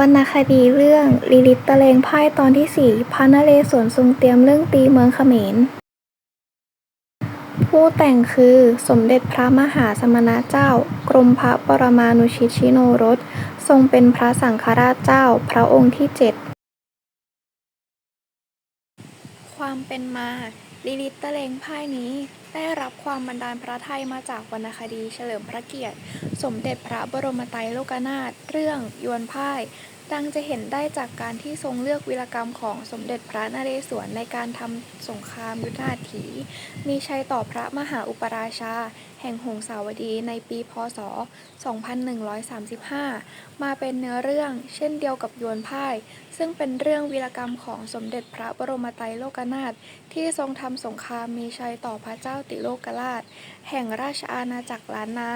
วรรณคดีเรื่องลิลิตตะเลงพ่ายตอนที่สี่พระนเรศวรทรงเตรียมเรื่องตีเมืองเขมร ผู้แต่งคือสมเด็จพระมหาสมณเจ้า กรมพระปรมานุชิตชิโนรส ทรงเป็นพระสังฆราชเจ้าพระองค์ที่เจ็ดความเป็นมาลิลิตตะเลงพ่ายนี้ ได้รับความบันดาลพระทัยมาจากวรรณคดีเฉลิมพระเกียรติ สมเด็จพระบรมไตรโลกนาถเรื่องยวนพ่าย ดังจะเห็นได้จากการที่ทรงเลือกวีรกรรมของสมเด็จพระนเรศวรในการทำสงครามยุทธนาถี มีชัยต่อพระมหาอุปราชา แห่งหงสาวดีในปีพ.ศ.2135 มาเป็นเนื้อเรื่องเช่นเดียวกับยวนพ่าย ซึ่งเป็นเรื่องวีรกรรมของสมเด็จพระบรมไตรโลกนาถที่ทรงทำสงครามมีชัยต่อพระเจ้าติโลกราช แห่งราชอาณาจักรล้านนา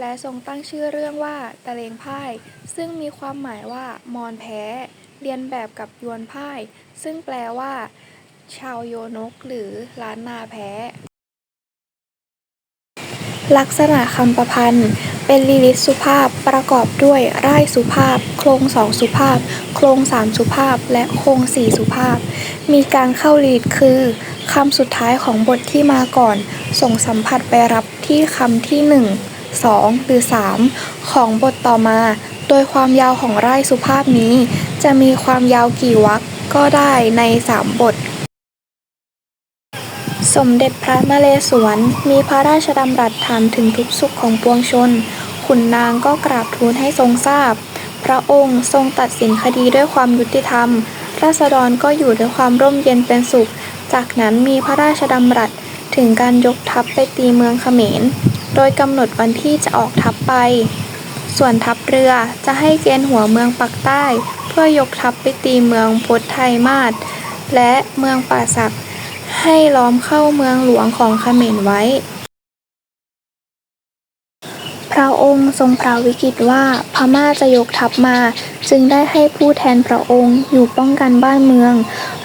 และทรงตั้งชื่อเรื่องว่าตะเลงพ่าย ซึ่งมีความหมายว่ามอญแพ้เรียนแบบกับยวนพ่าย ซึ่งแปลว่า ชาวโยนกหรือล้านนาแพ้ ลักษณะคำประพันธ์ เป็นลีลิตสุภาพประกอบด้วยร่ายสุภาพ โครงสองสุภาพ โครงสามสุภาพ และโครงสี่สุภาพ มีการเข้าลีลิตคือคำสุดท้ายของบทที่มาก่อน ส่งสัมผัสไปรับที่คำที่หนึ่งสองหรือสามของบทต่อมา โดยความยาวของร่ายสุภาพนี้ จะมีความยาวกี่วรรคก็ได้ในสามบท สมเด็จพระนเรศวร มีพระราชดำรัสถามถึงทุกสุขของปวงชน ขุนนางก็กราบทูลให้ทรงทราบพระองค์ทรงตัดสินคดีด้วยความยุติธรรม ราษฎรก็อยู่ด้วยความร่มเย็นเป็นสุข จากนั้นมีพระราชดำรัสถึงการยกทัพไปตีเมืองเขมร โดยกำหนดวันที่จะออกทัพไป ส่วนทัพเรือจะให้เกณฑ์หัวเมืองปักใต้ เพื่อยกทัพไปตีเมืองพุทธไทยมาศและเมืองป่าสักด ให้ล้อมเข้าเมืองหลวงของเขมรไว้ พระองค์ทรงพระวิกิตว่าพม่าจะยกทัพมา จึงได้ให้ผู้แทนพระองค์อยู่ป้องกันบ้านเมือง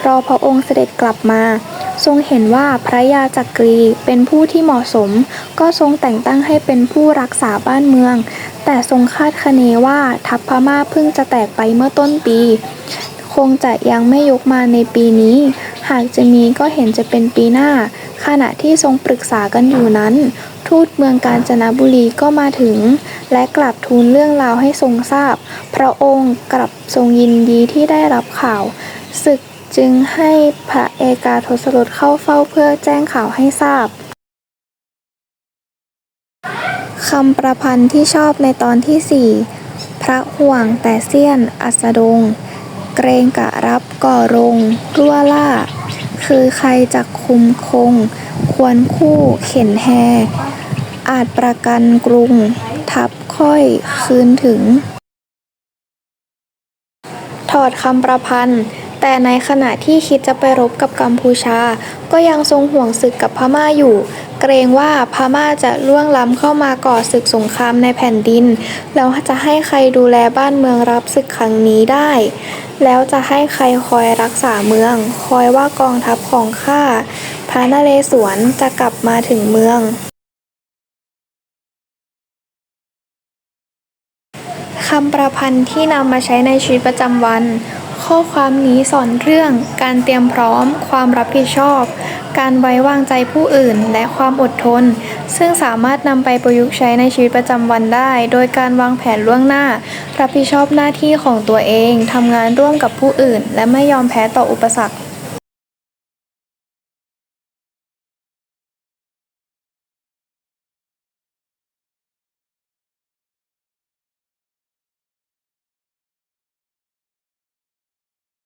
รอพระองค์เสด็จกลับมา ทรงเห็นว่าพระยาจักรีเป็นผู้ที่เหมาะสม ก็ทรงแต่งตั้งให้เป็นผู้รักษาบ้านเมือง แต่ทรงคาดคะเนว่าทัพพม่าเพิ่งจะแตกไปเมื่อต้นปี คงจะยังไม่ยกมาในปีนี้ หากจะมีก็เห็นจะเป็นปีหน้า ขณะที่ทรงปรึกษากันอยู่นั้น ทูตเมืองกาญจนบุรีก็มาถึง และกราบทูลเรื่องราวให้ทรงทราบ พระองค์กลับทรงยินดีที่ได้รับข่าวศึกจึงให้พระเอกาทศรถเข้าเฝ้าเพื่อแจ้งข่าวให้ทราบคำประพันธ์ที่ชอบในตอนที่สี่พระห่วงแต่เสี้ยน อัสดง เกรงกะรับก่อรง รั่วล่า คือใครจักคุมคง ควรคู่เข็นแฮ อาจประกันกรุง ทับค่อยคืนถึง ถอดคำประพันธ์ แต่ในขณะที่คิดจะไปรบกับกัมพูชา ก็ยังทรงห่วงศึกกับพม่าอยู่ เกรงว่าพม่าจะล่วงล้ำเข้ามาก่อศึกสงครามในแผ่นดิน แล้วจะให้ใครดูแลบ้านเมืองรับศึกครั้งนี้ได้ แล้วจะให้ใครคอยรักษาเมือง คอยว่ากองทัพของข้าพระนเรศวรจะกลับมาถึงเมืองคำประพันธ์ที่นำมาใช้ในชีวิตประจำวัน ข้อความนี้สอนเรื่องการเตรียมพร้อม ความรับผิดชอบ การไว้วางใจผู้อื่น และความอดทน ซึ่งสามารถนำไปประยุกต์ใช้ในชีวิตประจำวันได้ โดยการวางแผนล่วงหน้า รับผิดชอบหน้าที่ของตัวเองทำงานร่วมกับผู้อื่น และไม่ยอมแพ้ต่ออุปสรรค